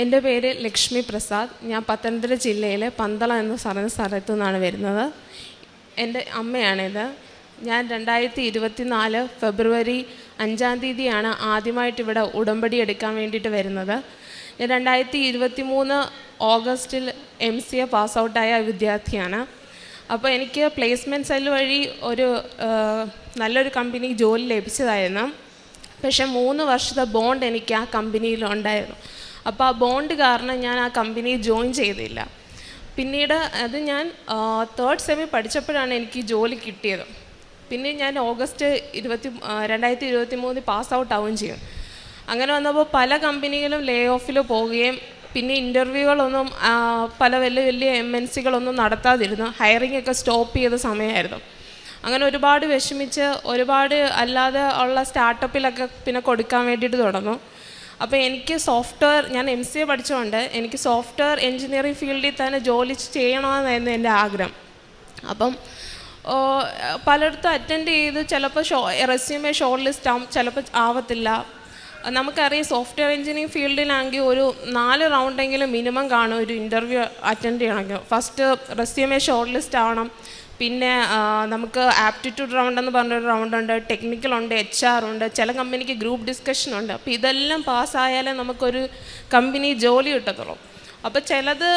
എന്റെ പേര് ലക്ഷ്മി പ്രസാദ്. ഞാൻ പത്തനംതിട്ട ജില്ലയിലെ പന്തള എന്ന പറയുന്ന സ്ഥലത്തു നിന്നാണ് വരുന്നത്. എന്റെ അമ്മയാണിത്. ഞാൻ രണ്ടായിരത്തി ഇരുപത്തി നാല് ഫെബ്രുവരി അഞ്ചാം തീയതിയാണ് ആദ്യമായിട്ട് ഇവിടെ ഉടമ്പടി എടുക്കാൻ വേണ്ടിയിട്ട് വരുന്നത്. ഞാൻ രണ്ടായിരത്തി ഇരുപത്തി മൂന്ന് ഓഗസ്റ്റിൽ എം സി എ പാസ് ഔട്ടായ വിദ്യാർത്ഥിയാണ്. അപ്പോൾ എനിക്ക് പ്ലേസ്മെന്റ് സെൽ വഴി ഒരു നല്ലൊരു കമ്പനി ജോലി ലഭിച്ചതായിരുന്നു. പക്ഷേ മൂന്ന് വർഷത്തെ ബോണ്ട് എനിക്ക് ആ കമ്പനിയിൽ ഉണ്ടായിരുന്നു. അപ്പോൾ ആ ബോണ്ട് കാരണം ഞാൻ ആ കമ്പനി ജോയിൻ ചെയ്തില്ല. പിന്നീട് അത് ഞാൻ തേർഡ് സെമി പഠിച്ചപ്പോഴാണ് എനിക്ക് ജോലി കിട്ടിയത്. പിന്നെ ഞാൻ ഓഗസ്റ്റ് ഇരുപത്തി രണ്ടായിരത്തി ഇരുപത്തി മൂന്നിൽ പാസ് ഔട്ട് ആവുകയും ചെയ്യും അങ്ങനെ വന്നപ്പോൾ പല കമ്പനികളും ലേ ഓഫിൽ പോവുകയും പിന്നെ ഇന്റർവ്യൂകളൊന്നും പല വലിയ വലിയ എം എൻ സികളൊന്നും നടത്താതിരുന്നു. ഹയറിംഗ് ഒക്കെ സ്റ്റോപ്പ് ചെയ്ത സമയമായിരുന്നു അങ്ങനെ ഒരുപാട് വിഷമിച്ച് ഒരുപാട് അല്ലാതെ ഉള്ള സ്റ്റാർട്ടപ്പിലൊക്കെ പിന്നെ കൊടുക്കാൻ വേണ്ടിയിട്ട് തുടങ്ങും അപ്പോൾ എനിക്ക് സോഫ്റ്റ്വെയർ ഞാൻ എം സി എ പഠിച്ചുകൊണ്ട് എനിക്ക് സോഫ്റ്റ്വെയർ എൻജിനീയറിംഗ് ഫീൽഡിൽ തന്നെ ജോലി ചെയ്യണമെന്നായിരുന്നു എന്റെ ആഗ്രഹം. അപ്പം പലയിടത്തും അറ്റൻഡ് ചെയ്ത് ചിലപ്പോൾ ഷോ റെസ്യൂമേ ഷോർട്ട് ലിസ്റ്റ് ആവും ചിലപ്പോൾ ആവത്തില്ല. നമുക്കറിയാം സോഫ്റ്റ്വെയർ എഞ്ചിനീയറിംഗ് ഫീൽഡിലാണെങ്കിൽ ഒരു നാല് റൗണ്ടെങ്കിലും മിനിമം കാണും ഒരു ഇന്റർവ്യൂ അറ്റൻഡ് ചെയ്യണമെങ്കിൽ. ഫസ്റ്റ് റെസ്യൂമേ ഷോർട്ട് ലിസ്റ്റ് ആവണം. പിന്നെ നമുക്ക് ആപ്റ്റിറ്റ്യൂഡ് റൗണ്ട് എന്ന് പറഞ്ഞൊരു റൗണ്ട് ഉണ്ട് ടെക്നിക്കൽ ഉണ്ട് എച്ച് ആർ ഉണ്ട് ചില കമ്പനിക്ക് ഗ്രൂപ്പ് ഡിസ്കഷൻ ഉണ്ട്. അപ്പോൾ ഇതെല്ലാം പാസ്സായാലേ നമുക്കൊരു കമ്പനി ജോലി കിട്ടത്തുള്ളൂ. അപ്പോൾ ചിലത്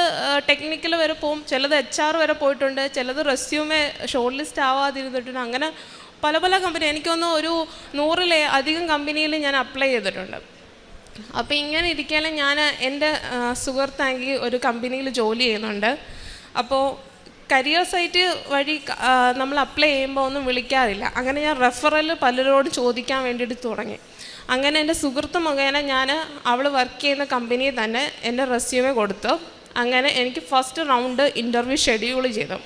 ടെക്നിക്കൽ വരെ പോവും ചിലത് എച്ച് ആർ വരെ പോയിട്ടുണ്ട് ചിലത് റെസ്യൂമേ ഷോർട്ട് ലിസ്റ്റ് ആവാതിരുന്നിട്ടുണ്ട്. അങ്ങനെ പല പല കമ്പനി എനിക്കൊന്ന് ഒരു നൂറിലെ അധികം കമ്പനിയിൽ ഞാൻ അപ്ലൈ ചെയ്തിട്ടുണ്ട്. അപ്പോൾ ഇങ്ങനെ ഇരിക്കാനും ഞാൻ എന്റെ സുഹൃത്താങ്കി ഒരു കമ്പനിയിൽ ജോലി ചെയ്യുന്നുണ്ട്. അപ്പോൾ കരിയർ സൈറ്റ് വഴി നമ്മൾ അപ്ലൈ ചെയ്യുമ്പോൾ ഒന്നും വിളിക്കാറില്ല. അങ്ങനെ ഞാൻ റെഫറൽ പലരോടും ചോദിക്കാൻ വേണ്ടിയിട്ട് തുടങ്ങി. അങ്ങനെ എന്റെ സുഹൃത്ത് മുഖേന ഞാൻ അവൾ വർക്ക് ചെയ്യുന്ന കമ്പനിയിൽ തന്നെ എന്റെ റെസ്യൂമേ കൊടുത്തു. അങ്ങനെ എനിക്ക് ഫസ്റ്റ് റൗണ്ട് ഇന്റർവ്യൂ ഷെഡ്യൂൾ ചെയ്തു.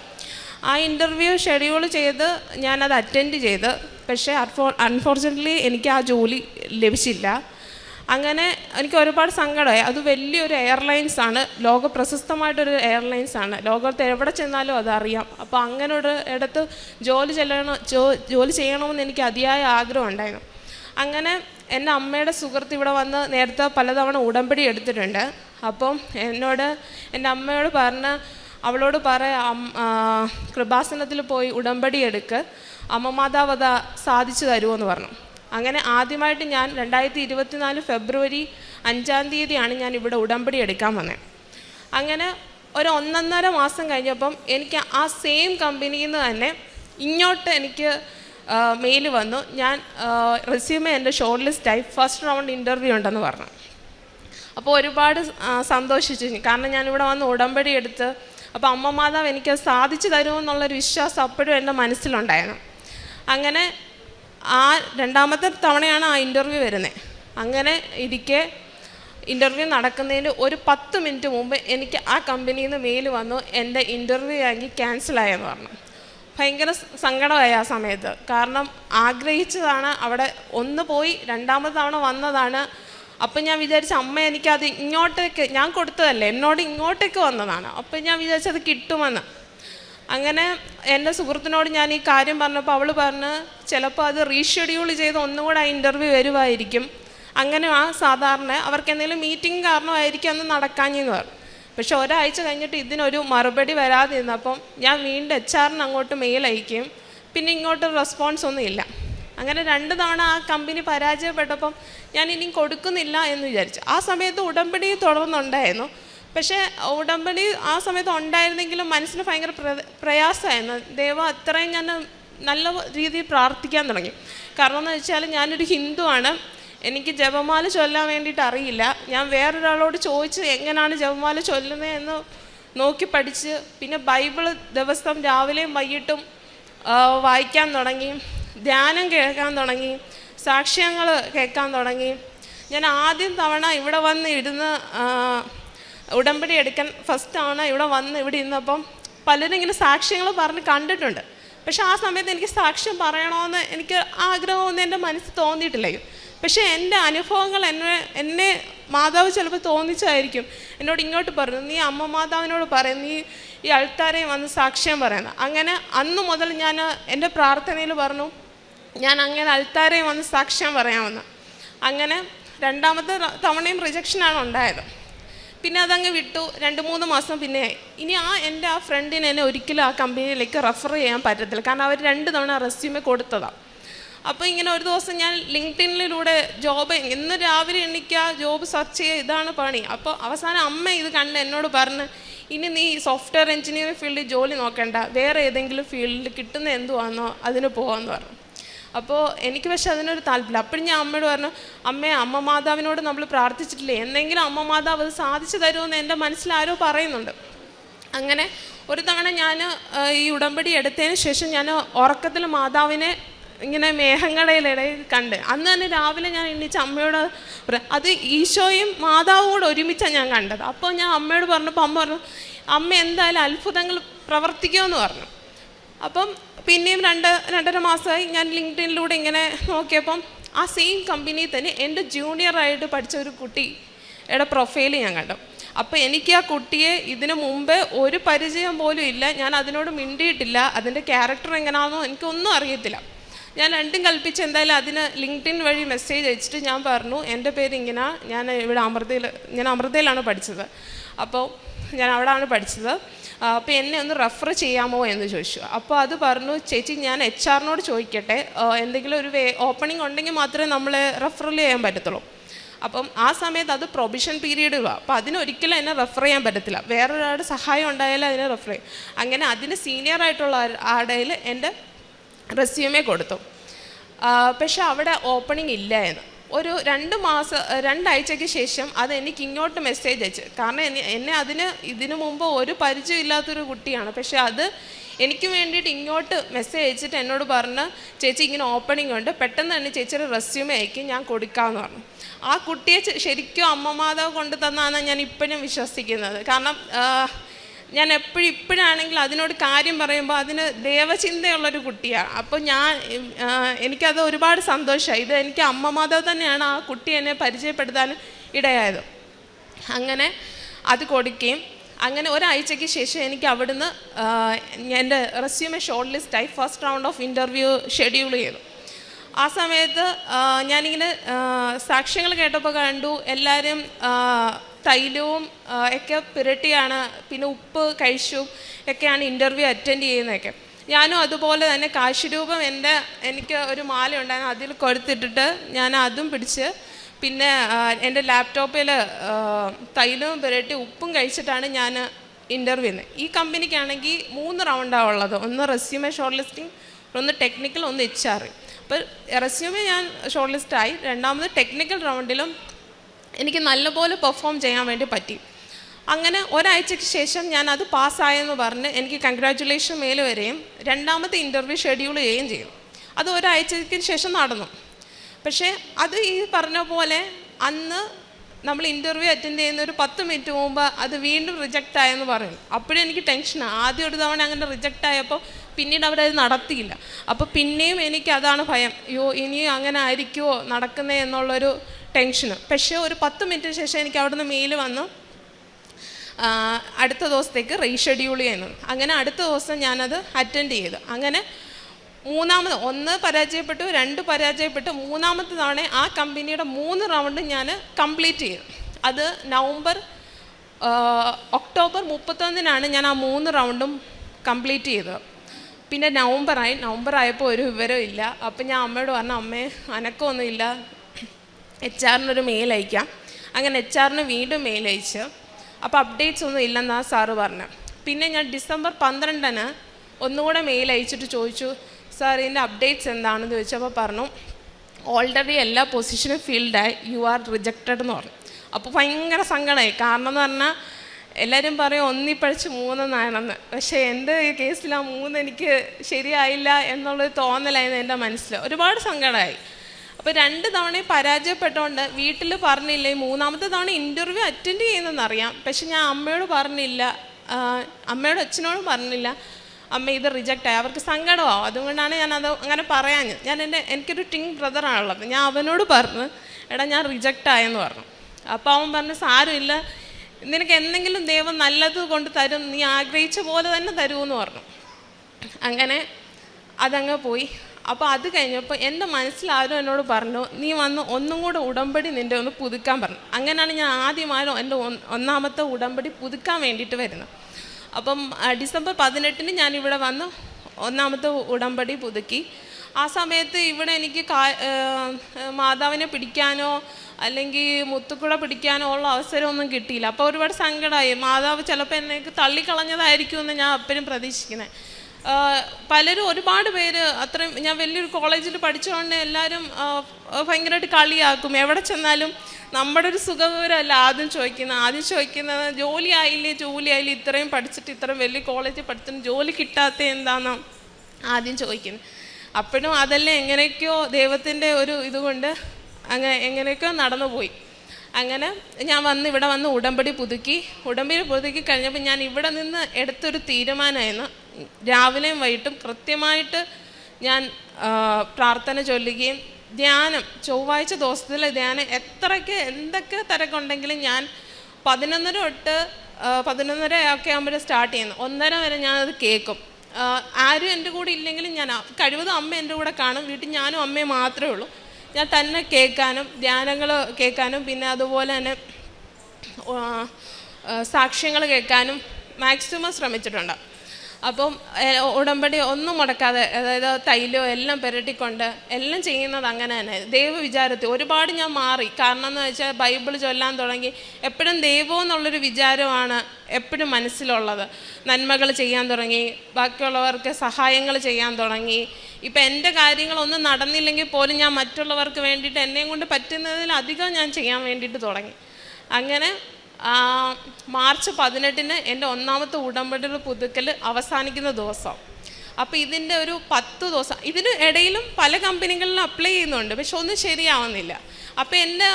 ആ ഇന്റർവ്യൂ ഷെഡ്യൂൾ ചെയ്ത് ഞാനത് അറ്റൻഡ് ചെയ്ത്. പക്ഷേ അൺഫോർ അൺഫോർച്ചുനേറ്റ്ലി എനിക്ക് ആ ജോലി ലഭിച്ചില്ല. അങ്ങനെ എനിക്ക് ഒരുപാട് സങ്കടമായി. അത് വലിയൊരു എയർലൈൻസ് ആണ്. ലോക പ്രശസ്തമായിട്ടൊരു എയർലൈൻസ് ആണ്. ലോകത്ത് എവിടെ ചെന്നാലും അതറിയാം. അപ്പോൾ അങ്ങനെ ഒരു ഇടത്ത് ജോലി ചെല്ലണം ജോലി ചെയ്യണമെന്ന് എനിക്ക് അതിയായ ആഗ്രഹം ഉണ്ടായിരുന്നു. അങ്ങനെ എന്റെ അമ്മയുടെ സുഹൃത്ത് ഇവിടെ വന്ന് നേരത്തെ പലതവണ ഉടമ്പടി എടുത്തിട്ടുണ്ട്. അപ്പം എന്നോട് എന്റെ അമ്മയോട് പറഞ്ഞ് അവളോട് പറ കൃപാസനത്തിൽ പോയി ഉടമ്പടി എടുക്ക്. അമ്മ സാധിച്ചു തരുമോ എന്ന് പറഞ്ഞു. അങ്ങനെ ആദ്യമായിട്ട് ഞാൻ രണ്ടായിരത്തി ഇരുപത്തിനാല് ഫെബ്രുവരി അഞ്ചാം തീയതിയാണ് ഞാൻ ഇവിടെ ഉടമ്പടി എടുക്കാൻ വന്നത് അങ്ങനെ ഒരു ഒന്നൊന്നര മാസം കഴിഞ്ഞപ്പം എനിക്ക് ആ സെയിം കമ്പനിയിൽ നിന്ന് തന്നെ ഇങ്ങോട്ട് എനിക്ക് മെയിൽ വന്നു. ഞാൻ റെസ്യൂമെ എന്റെ ഷോർട്ട് ലിസ്റ്റായി ഫസ്റ്റ് റൗണ്ട് ഇന്റർവ്യൂ ഉണ്ടെന്ന് പറഞ്ഞു. അപ്പോൾ ഒരുപാട് സന്തോഷിച്ചു. കാരണം ഞാനിവിടെ വന്ന് ഉടമ്പടി എടുത്ത് അപ്പോൾ അമ്മ മാതാവ് എനിക്ക് സാധിച്ചു തരുമെന്നുള്ളൊരു വിശ്വാസം അപ്പോഴും എന്റെ മനസ്സിലുണ്ടായിരുന്നു. അങ്ങനെ ആ രണ്ടാമത്തെ തവണയാണ് ആ ഇന്റർവ്യൂ വരുന്നത്. അങ്ങനെ ഇരിക്കെ ഇന്റർവ്യൂ നടക്കുന്നതിന് ഒരു പത്ത് മിനിറ്റ് മുമ്പ് എനിക്ക് ആ കമ്പനിയിൽ നിന്ന് മെയിൽ വന്നു എന്റെ ഇന്റർവ്യൂ ആക്കി ക്യാൻസലായെന്ന് പറഞ്ഞു. ഭയങ്കര സങ്കടമായി ആ സമയത്ത്. കാരണം ആഗ്രഹിച്ചതാണ് അവിടെ ഒന്ന് പോയി രണ്ടാമത് തവണ വന്നതാണ്. അപ്പം ഞാൻ വിചാരിച്ച അമ്മ എനിക്കത് ഇങ്ങോട്ടേക്ക് ഞാൻ കൊടുത്തതല്ലേ എന്നോട് ഇങ്ങോട്ടേക്ക് വന്നതാണ്. അപ്പം ഞാൻ വിചാരിച്ചത് കിട്ടുമെന്ന്. അങ്ങനെ എന്റെ സുഹൃത്തിനോട് ഞാൻ ഈ കാര്യം പറഞ്ഞപ്പോൾ അവൾ പറഞ്ഞ് ചിലപ്പോൾ അത് റീഷെഡ്യൂൾ ചെയ്ത് ഒന്നുകൂടെ ആ ഇന്റർവ്യൂ വരുമായിരിക്കും അങ്ങനെ ആ സാധാരണ അവർക്ക് എന്തെങ്കിലും മീറ്റിംഗ് കാരണമായിരിക്കും അന്ന് നടക്കാഞ്ഞെന്ന് പറഞ്ഞു. പക്ഷെ ഒരാഴ്ച കഴിഞ്ഞിട്ട് ഇതിനൊരു മറുപടി വരാതിരുന്നപ്പം ഞാൻ വീണ്ടും എച്ച് ആറിന് അങ്ങോട്ട് മെയിൽ അയക്കും. പിന്നെ ഇങ്ങോട്ട് റെസ്പോൺസ് ഒന്നും ഇല്ല. അങ്ങനെ രണ്ട് തവണ ആ കമ്പനി പരാജയപ്പെട്ടപ്പം ഞാൻ ഇനി കൊടുക്കുന്നില്ല എന്ന് വിചാരിച്ചു. ആ സമയത്ത് ഉടമ്പടി തുടർന്നുണ്ടായിരുന്നു. പക്ഷേ ഉടമ്പടി ആ സമയത്ത് ഉണ്ടായിരുന്നെങ്കിലും മനസ്സിന് ഭയങ്കര പ്ര- പ്രയാസമായിരുന്നു. ദൈവം അത്രയും ഞാൻ നല്ല രീതിയിൽ പ്രാർത്ഥിക്കാൻ തുടങ്ങി. കാരണം എന്ന് വെച്ചാൽ ഞാനൊരു ഹിന്ദുവാണ് എനിക്ക് ജപമാല ചൊല്ലാൻ വേണ്ടിയിട്ട് അറിയില്ല. ഞാൻ വേറൊരാളോട് ചോദിച്ച് എങ്ങനെയാണ് ജപമാല ചൊല്ലുന്നത് എന്ന് നോക്കി പഠിച്ച് പിന്നെ ബൈബിൾ ദിവസം രാവിലെയും വൈകിട്ടും വായിക്കാൻ തുടങ്ങി. ധ്യാനം കേൾക്കാൻ തുടങ്ങി. സാക്ഷ്യങ്ങൾ കേൾക്കാൻ തുടങ്ങി. ഞാൻ ആദ്യം തവണ ഇവിടെ വന്ന് ഇരുന്ന് ഉടമ്പടി എടുക്കാൻ ഫസ്റ്റ് ആണ് ഇവിടെ വന്ന് ഇവിടെ ഇരുന്നപ്പം പലരും ഇങ്ങനെ സാക്ഷ്യങ്ങൾ പറഞ്ഞ് കണ്ടിട്ടുണ്ട്. പക്ഷെ ആ സമയത്ത് എനിക്ക് സാക്ഷ്യം പറയണമെന്ന് എനിക്ക് ആഗ്രഹമൊന്നും എന്റെ മനസ്സിൽ തോന്നിയിട്ടില്ല. പക്ഷേ എന്റെ അനുഭവങ്ങൾ എന്നെ എന്നെ മാതാവ് ചിലപ്പോൾ തോന്നിച്ചായിരിക്കും. എന്നോട് ഇങ്ങോട്ട് പറഞ്ഞു നീ അമ്മ മാതാവിനോട് പറയും നീ ഈ ആൾക്കാരെയും വന്ന് സാക്ഷ്യം പറയുന്നത് അങ്ങനെ അന്ന് മുതൽ ഞാൻ എന്റെ പ്രാർത്ഥനയിൽ പറഞ്ഞു ഞാൻ അങ്ങനെ ആൾക്കാരെയും വന്ന് സാക്ഷ്യം പറയാമെന്ന്. അങ്ങനെ രണ്ടാമത്തെ തവണയും റിജക്ഷനാണ് ഉണ്ടായത്. പിന്നെ അതങ്ങ് വിട്ടു. രണ്ട് മൂന്ന് മാസം പിന്നെ ഇനി ആ എന്റെ ആ ഫ്രണ്ടിനെ എന്നെ ഒരിക്കലും ആ കമ്പനിയിലേക്ക് റെഫർ ചെയ്യാൻ പറ്റത്തില്ല. കാരണം അവർ രണ്ട് തവണ റെസ്യൂമെ കൊടുത്തതാണ് അപ്പോൾ ഇങ്ങനെ ഒരു ദിവസം ഞാൻ ലിങ്ക്ഡിനിലൂടെ ജോബ് ഇന്ന് രാവിലെ എണ്ണിക്കുക ജോബ് സെർച്ച് ചെയ്യുക ഇതാണ് പണി. അപ്പോൾ അവസാനം അമ്മ ഇത് കണ്ട് എന്നോട് പറഞ്ഞ് ഇനി നീ സോഫ്റ്റ്വെയർ എഞ്ചിനീയറിംഗ് ഫീൽഡിൽ ജോലി നോക്കണ്ട. വേറെ ഏതെങ്കിലും ഫീൽഡിൽ കിട്ടുന്ന എന്തുവാണെന്നോ അതിന് പോകാമെന്ന് പറഞ്ഞു. അപ്പോൾ എനിക്ക് പക്ഷെ അതിനൊരു താല്പര്യം അപ്പോഴും ഞാൻ അമ്മയോട് പറഞ്ഞു അമ്മേ അമ്മ മാതാവിനോട് നമ്മൾ പ്രാർത്ഥിച്ചിട്ടില്ലേ? എന്തെങ്കിലും അമ്മ മാതാവ് അത് സാധിച്ചു തരുമെന്ന് എന്റെ മനസ്സിൽ ആരോ പറയുന്നുണ്ട്. അങ്ങനെ ഒരു തവണ ഞാൻ ഈ ഉടമ്പടി എടുത്തതിന് ശേഷം ഞാൻ ഉറക്കത്തിൽ മാതാവിനെ ഇങ്ങനെ മേഘങ്ങളിലിടയിൽ കണ്ട്. അന്ന് തന്നെ രാവിലെ ഞാൻ എണീച്ച് അമ്മയോട് അത് ഈശോയും മാതാവും കൂടെ ഒരുമിച്ചാണ് ഞാൻ കണ്ടത്. അപ്പോൾ ഞാൻ അമ്മയോട് പറഞ്ഞപ്പോൾ അമ്മ പറഞ്ഞു അമ്മ എന്തായാലും അത്ഭുതങ്ങൾ പ്രവർത്തിക്കുമെന്ന് പറഞ്ഞു. അപ്പം പിന്നെയും രണ്ട് രണ്ടര മാസമായി ഞാൻ ലിങ്ക്ഡിനിലൂടെ ഇങ്ങനെ നോക്കിയപ്പം ആ സെയിം കമ്പനിയിൽ തന്നെ എന്റെ ജൂനിയറായിട്ട് പഠിച്ച ഒരു കുട്ടിയുടെ പ്രൊഫൈൽ ഞാൻ കണ്ടു. അപ്പോൾ എനിക്ക് ആ കുട്ടിയെ ഇതിനു മുമ്പ് ഒരു പരിചയം പോലും ഇല്ല. ഞാൻ അതിനോട് മിണ്ടിയിട്ടില്ല. അതിന്റെ ക്യാരക്ടർ എങ്ങനെയാണെന്നോ എനിക്കൊന്നും അറിയത്തില്ല. ഞാൻ രണ്ടും കൽപ്പിച്ച് എന്തായാലും അതിന് ലിങ്ക്ഡിൻ വഴി മെസ്സേജ് അയച്ചിട്ട് ഞാൻ പറഞ്ഞു എന്റെ പേര് ഇങ്ങനെ. ഞാൻ ഇവിടെ അമൃതയിൽ ഞാൻ അമൃതയിലാണ് പഠിച്ചത്. അപ്പോൾ ഞാൻ അവിടെയാണ് പഠിച്ചത് അപ്പോൾ എന്നെ ഒന്ന് റെഫർ ചെയ്യാമോ എന്ന് ചോദിച്ചു. അപ്പോൾ അത് പറഞ്ഞു ചേച്ചി ഞാൻ എച്ച് ആറിനോട് ചോദിക്കട്ടെ. എന്തെങ്കിലും ഒരു വേ ഓപ്പണിംഗ് ഉണ്ടെങ്കിൽ മാത്രമേ നമ്മൾ റെഫറൽ ചെയ്യാൻ പറ്റത്തുള്ളൂ. അപ്പം ആ സമയത്ത് അത് പ്രൊബിഷൻ പീരീഡുകളാണ് അപ്പോൾ അതിനൊരിക്കലും എന്നെ റെഫർ ചെയ്യാൻ പറ്റത്തില്ല. വേറൊരാളുടെ സഹായം ഉണ്ടായാലും അതിനെ റെഫർ ചെയ്യും. അങ്ങനെ അതിന് സീനിയർ ആയിട്ടുള്ള ആടയിൽ എന്റെ റെസ്യൂമേ കൊടുത്തു. പക്ഷെ അവിടെ ഓപ്പണിംഗ് ഇല്ല എന്ന്. ഒരു രണ്ട് മാസം രണ്ടാഴ്ചയ്ക്ക് ശേഷം അത് എനിക്ക് ഇങ്ങോട്ട് മെസ്സേജ് അയച്ചു. കാരണം എന്നെ- അതിന് ഇതിനു മുമ്പ് ഒരു പരിചയം ഇല്ലാത്തൊരു കുട്ടിയാണ്. പക്ഷെ അത് എനിക്ക് വേണ്ടിയിട്ട് ഇങ്ങോട്ട് മെസ്സേജ് അയച്ചിട്ട് എന്നോട് പറഞ്ഞ് ചേച്ചി ഇങ്ങനെ ഓപ്പണിംഗ് ഉണ്ട്. പെട്ടെന്ന് തന്നെ ചേച്ചിയുടെ റെസ്യൂമേ അയക്കും ഞാൻ കൊടുക്കാമെന്ന് പറഞ്ഞു. ആ കുട്ടിയെ ശരിക്കും അമ്മ മാതാവ് കൊണ്ടു തന്നാണ് ഞാൻ ഇപ്പോഴും വിശ്വസിക്കുന്നത്. കാരണം ഞാൻ എപ്പോഴും ഇപ്പോഴാണെങ്കിൽ അതിനോട് കാര്യം പറയുമ്പോൾ അതിന് ദേവചിന്തയുള്ളൊരു കുട്ടിയാണ് അപ്പോൾ ഞാൻ എനിക്കത് ഒരുപാട് സന്തോഷമായി ഇത് എനിക്ക് അമ്മ മാതാവ് തന്നെയാണ് ആ കുട്ടി എന്നെ പരിചയപ്പെടുത്താൻ ഇടയായത്. അങ്ങനെ അത് കൊടുക്കുകയും അങ്ങനെ ഒരാഴ്ചയ്ക്ക് ശേഷം എനിക്ക് അവിടുന്ന് എന്റെ resume short ലിസ്റ്റായി first round of interview schedule ചെയ്തു. ആ സമയത്ത് ഞാനിങ്ങനെ സാക്ഷ്യങ്ങൾ കേട്ടപ്പോൾ കണ്ടു. എല്ലാവരും തൈലവും ഒക്കെ പുരട്ടിയാണ് പിന്നെ ഉപ്പ് കഴിച്ചും ഒക്കെയാണ് ഇന്റർവ്യൂ അറ്റൻഡ് ചെയ്യുന്നതൊക്കെ. ഞാനും അതുപോലെ തന്നെ കാശിരൂപം എന്റെ എനിക്ക് ഒരു മാല ഉണ്ടായിരുന്നു അതിൽ കൊടുത്തിട്ടിട്ട് ഞാൻ അതും പിടിച്ച് പിന്നെ എന്റെ ലാപ്ടോപ്പിൽ തൈലവും പുരട്ടി ഉപ്പും കഴിച്ചിട്ടാണ് ഞാൻ ഇന്റർവ്യൂന്ന് ഈ കമ്പനിക്കാണെങ്കിൽ മൂന്ന് റൗണ്ടാണ് ഉള്ളത് ഒന്ന് റെസ്യൂമെ ഷോർട്ട് ലിസ്റ്റിംഗ് ഒന്ന് ടെക്നിക്കൽ ഒന്ന് എച്ച് ആർ അപ്പോൾ റെസ്യൂമെ ഞാൻ ഷോർട്ട് ലിസ്റ്റായി രണ്ടാമത് ടെക്നിക്കൽ റൗണ്ടിലും എനിക്ക് നല്ലപോലെ പെർഫോം ചെയ്യാൻ വേണ്ടി പറ്റി. അങ്ങനെ ഒരാഴ്ചയ്ക്ക് ശേഷം ഞാൻ അത് പാസ്സായെന്ന് പറഞ്ഞ് എനിക്ക് കൺഗ്രാറ്റുലേഷൻ മെയിൽ വരെയും രണ്ടാമത്തെ ഇന്റർവ്യൂ ഷെഡ്യൂൾ ചെയ്യുകയും ചെയ്യും അത് ഒരാഴ്ചയ്ക്ക് ശേഷം നടന്നു. പക്ഷേ അത് ഈ പറഞ്ഞ പോലെ അന്ന് നമ്മൾ ഇന്റർവ്യൂ അറ്റൻഡ് ചെയ്യുന്ന ഒരു പത്ത് മിനിറ്റ് മുമ്പ് അത് വീണ്ടും റിജക്റ്റ് ആയെന്ന് പറയും. അപ്പോഴും എനിക്ക് ടെൻഷനാണ് ആദ്യം ഒരു തവണ അങ്ങനെ റിജക്റ്റ് ആയപ്പോൾ പിന്നീട് അവരത് നടത്തിയില്ല. അപ്പോൾ പിന്നെയും എനിക്ക് അതാണ് ഭയം. അയ്യോ ഇനിയും അങ്ങനെ ആയിരിക്കുമോ നടക്കുന്നേ എന്നുള്ളൊരു ടെൻഷന്. പക്ഷേ ഒരു പത്ത് മിനിറ്റിന് ശേഷം എനിക്ക് അവിടുന്ന് മെയിൽ വന്നു. അടുത്ത ദിവസത്തേക്ക് റീഷെഡ്യൂൾ ചെയ്യുന്നു. അങ്ങനെ അടുത്ത ദിവസം ഞാനത് അറ്റൻഡ് ചെയ്തു. അങ്ങനെ മൂന്നാമത് ഒന്ന് പരാജയപ്പെട്ടു രണ്ട് പരാജയപ്പെട്ടു. മൂന്നാമത്തെ തവണ ആ കമ്പനിയുടെ മൂന്ന് റൗണ്ട് ഞാൻ കംപ്ലീറ്റ് ചെയ്തു. അത് നവംബർ ഒക്ടോബർ മുപ്പത്തൊന്നിനാണ് ഞാൻ ആ മൂന്ന് റൗണ്ടും കംപ്ലീറ്റ് ചെയ്തത്. പിന്നെ നവംബറായി. നവംബർ ആയപ്പോൾ ഒരു വിവരവും ഇല്ല. അപ്പം ഞാൻ അമ്മയോട് പറഞ്ഞു അമ്മേ അനക്കമൊന്നുമില്ല. എച്ച് ആറിനൊരു മെയിൽ അയക്കാം. അങ്ങനെ എച്ച് ആറിന് വീണ്ടും മെയിൽ അയച്ച്. അപ്പോൾ അപ്ഡേറ്റ്സ് ഒന്നും ഇല്ലെന്നാണ് സാറ് പറഞ്ഞു. പിന്നെ ഞാൻ ഡിസംബർ പന്ത്രണ്ടിന് ഒന്നുകൂടെ മെയിൽ അയച്ചിട്ട് ചോദിച്ചു സാർ ഇതിന്റെ അപ്ഡേറ്റ്സ് എന്താണെന്ന് ചോദിച്ചപ്പോൾ പറഞ്ഞു ഓൾറെഡി എല്ലാ പൊസിഷനും ഫീൽഡായി യു ആർ റിജക്റ്റഡ് എന്ന് പറഞ്ഞു. അപ്പോൾ ഭയങ്കര സങ്കടമായി കാരണം എന്ന് പറഞ്ഞാൽ എല്ലാവരും പറയും ഒന്നിപ്പഴിച്ച് മൂന്നെന്നാണെന്ന് പക്ഷേ എന്റെ കേസിൽ ആ മൂന്ന് എനിക്ക് ശരിയായില്ല എന്നുള്ളൊരു തോന്നലായിരുന്നു എന്റെ മനസ്സിൽ ഒരുപാട് സങ്കടമായി അപ്പോൾ രണ്ട് തവണ പരാജയപ്പെട്ടോണ്ട് വീട്ടിൽ പറഞ്ഞില്ല മൂന്നാമത്തെ തവണ ഇന്റർവ്യൂ അറ്റൻഡ് ചെയ്യുന്നതെന്നറിയാം പക്ഷെ ഞാൻ അമ്മയോട് പറഞ്ഞില്ല അമ്മയോട് അച്ഛനോടും പറഞ്ഞില്ല. അമ്മ ഇത് റിജക്റ്റ് ആയി. അവർക്ക് സങ്കടമാവും. അതുകൊണ്ടാണ് ഞാൻ അത് അങ്ങനെ പറയാഞ്ഞത്. ഞാൻ എന്റെ എനിക്കൊരു ടിങ് ബ്രദറാണുള്ളത് ഞാൻ അവനോട് പറഞ്ഞു എടാ ഞാൻ റിജക്റ്റ് ആയെന്ന് പറഞ്ഞു. അപ്പോൾ അവൻ പറഞ്ഞു സാരമില്ല. നിനക്ക് എന്തെങ്കിലും ദൈവം നല്ലത് കൊണ്ട് തരും നീ ആഗ്രഹിച്ച പോലെ തന്നെ തരുമെന്ന് പറഞ്ഞു. അങ്ങനെ അതങ്ങ് പോയി. അപ്പോൾ അത് കഴിഞ്ഞപ്പോൾ എന്റെ മനസ്സിലാരും എന്നോട് പറഞ്ഞു നീ വന്ന് ഒന്നും കൂടെ ഉടമ്പടി നിന്റെ ഒന്ന് പുതുക്കാൻ പറഞ്ഞു. അങ്ങനെയാണ് ഞാൻ ആദ്യമായാലും എന്റെ ഒന്ന് ഒന്നാമത്തെ ഉടമ്പടി പുതുക്കാൻ വേണ്ടിയിട്ട് വരുന്നത്. അപ്പം ഡിസംബർ പതിനെട്ടിന് ഞാൻ ഇവിടെ വന്ന് ഒന്നാമത്തെ ഉടമ്പടി പുതുക്കി. ആ സമയത്ത് ഇവിടെ എനിക്ക് മാതാവിനെ പിടിക്കാനോ അല്ലെങ്കിൽ മുത്തുക്കുട പിടിക്കാനോ ഉള്ള അവസരമൊന്നും കിട്ടിയില്ല. അപ്പോൾ ഒരുപാട് സങ്കടമായി. മാതാവ് ചിലപ്പോൾ എന്നെ തള്ളിക്കളഞ്ഞതായിരിക്കുമെന്ന് ഞാൻ അപ്പോഴും പ്രതീക്ഷിക്കുന്നത് പലരും ഒരുപാട് പേര് അത്രയും ഞാൻ വലിയൊരു കോളേജിൽ പഠിച്ചുകൊണ്ട് എല്ലാവരും ഭയങ്കരമായിട്ട് കളിയാക്കും. എവിടെ ചെന്നാലും നമ്മുടെ ഒരു സുഖവിവരമല്ല ആദ്യം ചോദിക്കുന്നത്. ആദ്യം ചോദിക്കുന്നത് ജോലി ആയില്ലേ? ജോലി ആയില്ലേ? ഇത്രയും പഠിച്ചിട്ട് ഇത്രയും വലിയ കോളേജിൽ പഠിച്ചിട്ട് ജോലി കിട്ടാത്ത എന്താണെന്ന് ആദ്യം ചോദിക്കുന്നത്. അപ്പോഴും അതെല്ലാം എങ്ങനെയൊക്കെയോ ദൈവത്തിന്റെ ഒരു ഇതുകൊണ്ട് അങ്ങനെ എങ്ങനെയൊക്കെയോ നടന്നു പോയി. അങ്ങനെ ഞാൻ വന്ന് ഇവിടെ വന്ന് ഉടമ്പടി പുതുക്കി. ഉടമ്പടി പുതുക്കി കഴിഞ്ഞപ്പോൾ ഞാൻ ഇവിടെ നിന്ന് എടുത്തൊരു തീരുമാനമായിരുന്നു. രാവിലെയും വൈകിട്ടും കൃത്യമായിട്ട് ഞാൻ പ്രാർത്ഥന ചൊല്ലുകയും ധ്യാനം ചൊവ്വാഴ്ച ദിവസത്തിലെ ധ്യാനം എത്രയ്ക്ക് എന്തൊക്കെ തിരക്കുണ്ടെങ്കിലും ഞാൻ പതിനൊന്നര തൊട്ട് പതിനൊന്നര ഒക്കെ ആകുമ്പോൾ സ്റ്റാർട്ട് ചെയ്യുന്നു. ഒന്നര വരെ ഞാനത് കേൾക്കും. ആരും എന്റെ കൂടെ ഇല്ലെങ്കിലും ഞാൻ കഴിവതും അമ്മ എന്റെ കൂടെ കാണും. വീട്ടിൽ ഞാനും അമ്മയും മാത്രമേ ഉള്ളൂ. ഞാൻ തന്നെ കേൾക്കാനും ധ്യാനങ്ങൾ കേൾക്കാനും പിന്നെ അതുപോലെ തന്നെ സാക്ഷ്യങ്ങൾ കേൾക്കാനും മാക്സിമം ശ്രമിച്ചിട്ടുണ്ട്. അപ്പം ഉടമ്പടി ഒന്നും മുടക്കാതെ അതായത് തൈലോ എല്ലാം പുരട്ടിക്കൊണ്ട് എല്ലാം ചെയ്യുന്നത് അങ്ങനെ തന്നെ. ദൈവ വിചാരത്തിൽ ഒരുപാട് ഞാൻ മാറി. കാരണം എന്ന് വെച്ചാൽ ബൈബിൾ ചൊല്ലാൻ തുടങ്ങി. എപ്പോഴും ദൈവം എന്നുള്ളൊരു വിചാരമാണ് എപ്പോഴും മനസ്സിലുള്ളത്. നന്മകൾ ചെയ്യാൻ തുടങ്ങി ബാക്കിയുള്ളവർക്ക് സഹായങ്ങൾ ചെയ്യാൻ തുടങ്ങി. ഇപ്പം എന്റെ കാര്യങ്ങളൊന്നും നടന്നില്ലെങ്കിൽ പോലും ഞാൻ മറ്റുള്ളവർക്ക് വേണ്ടിയിട്ട് എന്നെയും കൊണ്ട് പറ്റുന്നതിലധികം ഞാൻ ചെയ്യാൻ വേണ്ടിയിട്ട് തുടങ്ങി. അങ്ങനെ മാർച്ച് പതിനെട്ടിന് എന്റെ ഒന്നാമത്തെ ഉടമ്പടി പുതുക്കൽ അവസാനിക്കുന്ന ദിവസം. അപ്പോൾ ഇതിന്റെ ഒരു പത്ത് ദിവസം. ഇതിന് ഇടയിലും പല കമ്പനികളിലും അപ്ലൈ ചെയ്യുന്നുണ്ട്. പക്ഷെ ഒന്നും ശരിയാവുന്നില്ല. അപ്പോൾ എന്റെ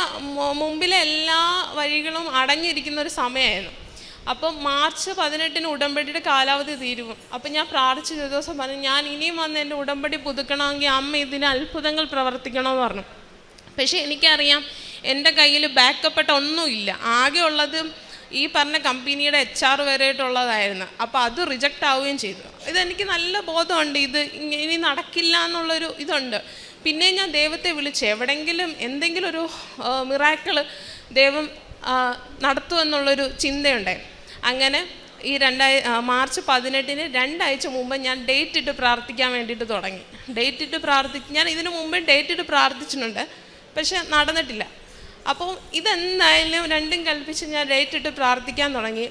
മുമ്പിലെ എല്ലാ വഴികളും അടഞ്ഞിരിക്കുന്ന ഒരു സമയമായിരുന്നു. അപ്പം മാർച്ച് പതിനെട്ടിന് ഉടമ്പടിയുടെ കാലാവധി തീരും അപ്പം ഞാൻ പ്രാർത്ഥിച്ച ദിവസം പറഞ്ഞു ഞാൻ ഇനിയും വന്ന് എന്റെ ഉടമ്പടി പുതുക്കണമെങ്കിൽ അമ്മ ഇതിന് അത്ഭുതങ്ങൾ പ്രവർത്തിക്കണമെന്ന് പറഞ്ഞു. പക്ഷേ എനിക്കറിയാം എന്റെ കയ്യിൽ ബാക്കപ്പെട്ട ഒന്നുമില്ല. ആകെ ഉള്ളത് ഈ പറഞ്ഞ കമ്പനിയുടെ എച്ച് ആർ വരെയായിട്ടുള്ളതായിരുന്നു. അപ്പോൾ അത് റിജക്റ്റ് ആവുകയും ചെയ്തു. ഇതെനിക്ക് നല്ല ബോധമുണ്ട്. ഇത് ഇനി നടക്കില്ല എന്നുള്ളൊരു ഇതുണ്ട്. പിന്നെ ഞാൻ ദൈവത്തെ വിളിച്ച്. എവിടെങ്കിലും എന്തെങ്കിലും ഒരു മിറാക്കിൾ ദൈവം നടത്തുമെന്നുള്ളൊരു ചിന്തയുണ്ടായി അങ്ങനെ ഈ രണ്ടായി മാർച്ച് പതിനെട്ടിന് രണ്ടാഴ്ച മുമ്പ് ഞാൻ ഡേറ്റ് ഇട്ട് പ്രാർത്ഥിക്കാൻ വേണ്ടിയിട്ട് തുടങ്ങി. ഡേറ്റ് ഇട്ട് പ്രാർത്ഥി ഞാൻ ഇതിനു മുമ്പേ ഡേറ്റ് ഇട്ട് പ്രാർത്ഥിച്ചിട്ടുണ്ട്. പക്ഷെ നടന്നിട്ടില്ല. അപ്പോൾ ഇതെന്തായാലും രണ്ടും കൽപ്പിച്ച് ഞാൻ റേറ്റ് ഇട്ട് പ്രാർത്ഥിക്കാൻ തുടങ്ങി.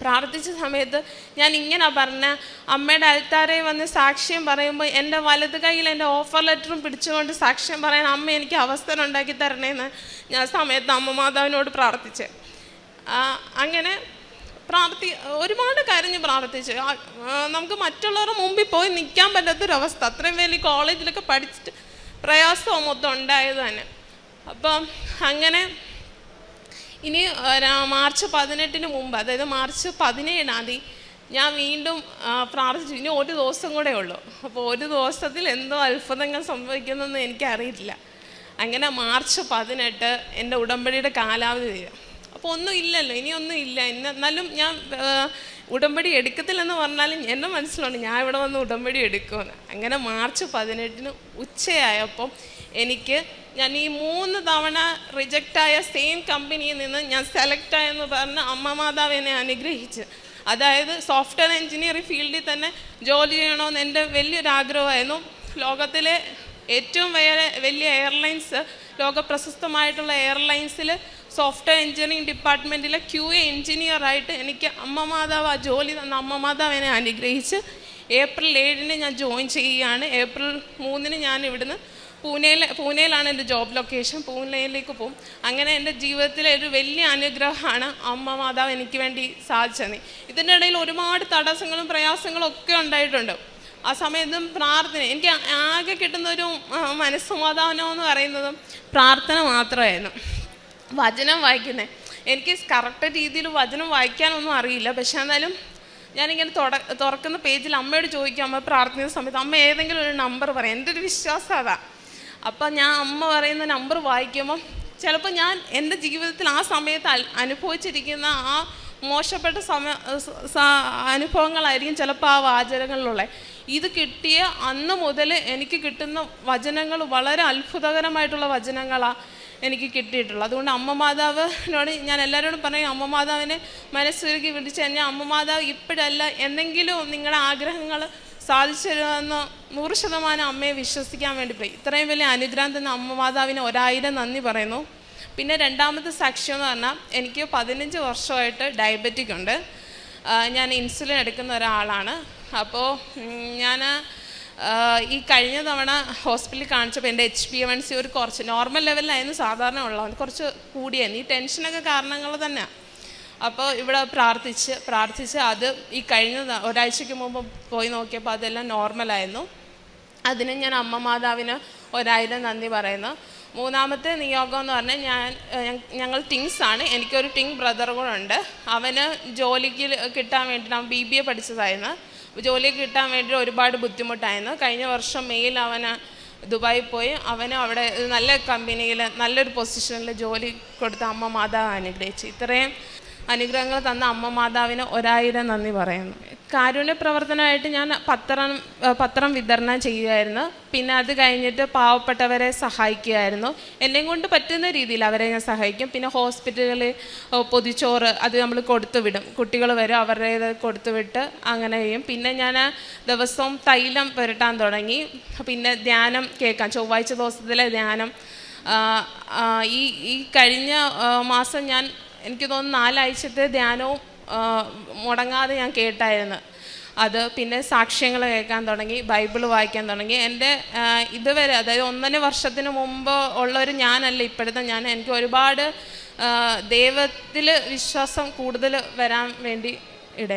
പ്രാർത്ഥിച്ച സമയത്ത് ഞാൻ ഇങ്ങനെ പറഞ്ഞ അമ്മയുടെ അൽത്താരെ വന്ന് സാക്ഷ്യം പറയുമ്പോൾ എന്റെ വലത് കയ്യിൽ എന്റെ ഓഫർ ലെറ്ററും പിടിച്ചുകൊണ്ട് സാക്ഷ്യം പറയാൻ അമ്മ എനിക്ക് അവസരം ഉണ്ടാക്കി തരണേന്ന് ഞാൻ സമയത്ത് അമ്മ മാതാവിനോട് പ്രാർത്ഥിച്ച്. അങ്ങനെ പ്രാർത്ഥി ഒരുപാട് കരഞ്ഞ് പ്രാർത്ഥിച്ച്. നമുക്ക് മറ്റുള്ളവരുടെ മുമ്പിൽ പോയി നിൽക്കാൻ പറ്റാത്തൊരവസ്ഥ. അത്രയും വലിയ കോളേജിലൊക്കെ പഠിച്ചിട്ട് പ്രയാസവും മൊത്തം ഉണ്ടായത് തന്നെ. അപ്പം അങ്ങനെ ഇനി മാർച്ച് പതിനെട്ടിന് മുമ്പ് അതായത് മാർച്ച് പതിനേഴാം തീയതി ഞാൻ വീണ്ടും പ്രാർത്ഥിച്ചു. ഇനി ഒരു ദിവസം കൂടെ ഉള്ളൂ. അപ്പോൾ ഒരു ദിവസത്തിൽ എന്തോ അത്ഭുതങ്ങൾ സംഭവിക്കുന്നതെന്ന് എനിക്കറിയില്ല. അങ്ങനെ മാർച്ച് പതിനെട്ട് എന്റെ ഉടമ്പടിയുടെ കാലാവധി തീരും അപ്പോൾ ഒന്നും ഇല്ലല്ലോ ഇനിയൊന്നും ഇല്ല. എന്നാലും ഞാൻ ഉടമ്പടി എടുക്കത്തില്ലെന്ന് പറഞ്ഞാലും എന്റെ മനസ്സിലുണ്ട് ഞാൻ ഇവിടെ വന്ന് ഉടമ്പടി എടുക്കുമെന്ന്. അങ്ങനെ മാർച്ച് പതിനെട്ടിന് ഉച്ചയായപ്പം എനിക്ക് ഞാൻ ഈ മൂന്ന് തവണ റിജക്റ്റായ സെയിം കമ്പനിയിൽ നിന്ന് ഞാൻ സെലക്ട് ആയെന്ന് പറഞ്ഞ് അമ്മ മാതാവ് എന്നെ അനുഗ്രഹിച്ച്. അതായത് സോഫ്റ്റ്വെയർ എഞ്ചിനീയറിംഗ് ഫീൽഡിൽ തന്നെ ജോലി ചെയ്യണമെന്ന് എന്റെ വലിയൊരു ആഗ്രഹമായിരുന്നു. ലോകത്തിലെ ഏറ്റവും വലിയ എയർലൈൻസ് ലോക പ്രശസ്തമായിട്ടുള്ള എയർലൈൻസിൽ സോഫ്റ്റ്വെയർ എഞ്ചിനീയറിംഗ് ഡിപ്പാർട്ട്മെന്റിലെ ക്യു എ എഞ്ചിനീയറായിട്ട് എനിക്ക് അമ്മ മാതാവ് ആ ജോലി തന്ന അമ്മ മാതാവ് എന്നെ അനുഗ്രഹിച്ച് ഏപ്രിൽ ഏഴിന് ഞാൻ ജോയിൻ ചെയ്യുകയാണ്. ഏപ്രിൽ മൂന്നിന് ഞാൻ ഇവിടുന്ന് പൂനെയിൽ പൂനെയിലാണ് എന്റെ ജോബ് ലൊക്കേഷൻ പൂനെയിലേക്ക് പോകും. അങ്ങനെ എന്റെ ജീവിതത്തിലെ ഒരു വലിയ അനുഗ്രഹമാണ് അമ്മ മാതാവ് എനിക്ക് വേണ്ടി സാധിച്ചത്. ഇതിന്റെ ഇടയിൽ ഒരുപാട് തടസ്സങ്ങളും പ്രയാസങ്ങളും ഒക്കെ ഉണ്ടായിട്ടുണ്ട്. ആ സമയത്തും പ്രാർത്ഥന. എനിക്ക് ആകെ കിട്ടുന്ന ഒരു മനസ്സമാധാനം എന്ന് പറയുന്നതും പ്രാർത്ഥന മാത്രമായിരുന്നു. വചനം വായിക്കുന്നത് എനിക്ക് കറക്റ്റ് രീതിയിൽ വചനം വായിക്കാനൊന്നും അറിയില്ല. പക്ഷേ എന്നാലും ഞാനിങ്ങനെ തുട തുറക്കുന്ന പേജിൽ അമ്മയോട് ചോദിക്കും അമ്മ പ്രാർത്ഥിക്കുന്ന സമയത്ത് അമ്മ ഏതെങ്കിലും ഒരു നമ്പർ പറയും. എന്റെ ഒരു വിശ്വാസം അതാ. അപ്പം ഞാൻ അമ്മ പറയുന്ന നമ്പർ വായിക്കുമ്പം ചിലപ്പോൾ ഞാൻ എന്റെ ജീവിതത്തിൽ ആ സമയത്ത് അനുഭവിച്ചിരിക്കുന്ന ആ മോശപ്പെട്ട സമയ അനുഭവങ്ങളായിരിക്കും ചിലപ്പോൾ ആ വാചകങ്ങളിലുള്ളത് ഇത് കിട്ടിയ അന്ന് മുതൽ എനിക്ക് കിട്ടുന്ന വചനങ്ങൾ വളരെ അത്ഭുതകരമായിട്ടുള്ള വചനങ്ങളാണ് എനിക്ക് കിട്ടിയിട്ടുള്ളൂ. അതുകൊണ്ട് അമ്മ മാതാവിനോട് ഞാൻ എല്ലാവരോടും പറയും അമ്മ മാതാവിനെ മനസ്സുരുക്കി വിളിച്ച് കഴിഞ്ഞാൽ അമ്മ മാതാവ് ഇപ്പോഴല്ല എന്തെങ്കിലും നിങ്ങളുടെ ആഗ്രഹങ്ങൾ സാധിച്ചു തരുമെന്ന് നൂറ് ശതമാനം അമ്മയെ വിശ്വസിക്കാൻ വേണ്ടി പോയി ഇത്രയും വലിയ അനുഗ്രഹം തന്ന അമ്മ മാതാവിന് ഒരായിരം നന്ദി പറയുന്നു. പിന്നെ രണ്ടാമത്തെ സാക്ഷ്യം എന്ന് പറഞ്ഞാൽ എനിക്ക് പതിനഞ്ച് വർഷമായിട്ട് ഡയബറ്റിക് ഉണ്ട്. ഞാൻ ഇൻസുലിൻ എടുക്കുന്ന ഒരാളാണ്. അപ്പോൾ ഞാൻ ഈ കഴിഞ്ഞ തവണ ഹോസ്പിറ്റലിൽ കാണിച്ചപ്പോൾ എന്റെ എച്ച് പി വൺ സി ഒരു കുറച്ച് നോർമൽ ലെവലിലായിരുന്നു സാധാരണ ഉള്ളത് കുറച്ച് കൂടിയായിരുന്നു. ഈ ടെൻഷനൊക്കെ കാരണങ്ങൾ തന്നെയാണ് അപ്പോൾ ഇവിടെ പ്രാർത്ഥിച്ച് പ്രാർത്ഥിച്ച് അത് ഈ കഴിഞ്ഞ ഒരാഴ്ചയ്ക്ക് മുമ്പ് പോയി നോക്കിയപ്പോൾ അതെല്ലാം നോർമലായിരുന്നു അതിന് ഞാൻ അമ്മ മാതാവിന് ഒരായിരം നന്ദി പറയുന്നു. മൂന്നാമത്തെ നിയോഗം എന്ന് പറഞ്ഞാൽ ഞാൻ ഞങ്ങൾ ടിങ്സ് ആണ്. എനിക്കൊരു ടിങ് ബ്രദർ കൂടെ ഉണ്ട്. അവന് ജോലിക്ക് കിട്ടാൻ വേണ്ടി അവൻ ബി ബി എ പഠിച്ചതായിരുന്നു. ജോലി കിട്ടാൻ വേണ്ടി ഒരുപാട് ബുദ്ധിമുട്ടായിരുന്നു. കഴിഞ്ഞ വർഷം മെയിൽ അവന് ദുബായിൽ പോയി. അവന് അവിടെ നല്ല കമ്പനിയിൽ നല്ലൊരു പൊസിഷനിൽ ജോലി കൊടുത്ത അമ്മ മാതാവ് അനുഗ്രഹിച്ചു. ഇത്രയും അനുഗ്രഹങ്ങൾ തന്ന അമ്മ മാതാവിന് ഒരായിരം നന്ദി പറയുന്നു. കാരുണ്യ പ്രവർത്തനമായിട്ട് ഞാൻ പത്രം പത്രം വിതരണം ചെയ്യുമായിരുന്നു പിന്നെ അത് കഴിഞ്ഞിട്ട് പാവപ്പെട്ടവരെ സഹായിക്കുമായിരുന്നു എന്നെ കൊണ്ട് പറ്റുന്ന രീതിയിൽ അവരെ ഞാൻ സഹായിക്കും. പിന്നെ ഹോസ്പിറ്റലുകളിൽ പൊതിച്ചോറ് അത് നമ്മൾ കൊടുത്തു വിടും. കുട്ടികൾ വരും അവരുടെ കൊടുത്തു വിട്ട് അങ്ങനെ ചെയ്യും. പിന്നെ ഞാൻ ദിവസവും തൈലം പുരട്ടാൻ തുടങ്ങി. പിന്നെ ധ്യാനം കേൾക്കാം ചൊവ്വാഴ്ച ദിവസത്തിലെ ധ്യാനം. ഈ ഈ കഴിഞ്ഞ മാസം ഞാൻ എനിക്ക് തോന്നുന്നു നാലാഴ്ചത്തെ ധ്യാനവും മുടങ്ങാതെ ഞാൻ കേട്ടായിരുന്നു. അത് പിന്നെ സാക്ഷ്യങ്ങൾ കേൾക്കാൻ തുടങ്ങി ബൈബിൾ വായിക്കാൻ തുടങ്ങി. എന്റെ ഇതുവരെ അതായത് ഒന്നര വർഷത്തിന് മുമ്പ് ഉള്ളൊരു ഞാനല്ല ഇപ്പോഴത്തെ ഞാൻ. എനിക്ക് ഒരുപാട് ദൈവത്തിൽ വിശ്വാസം കൂടുതൽ വരാൻ വേണ്ടി ഇടയായി.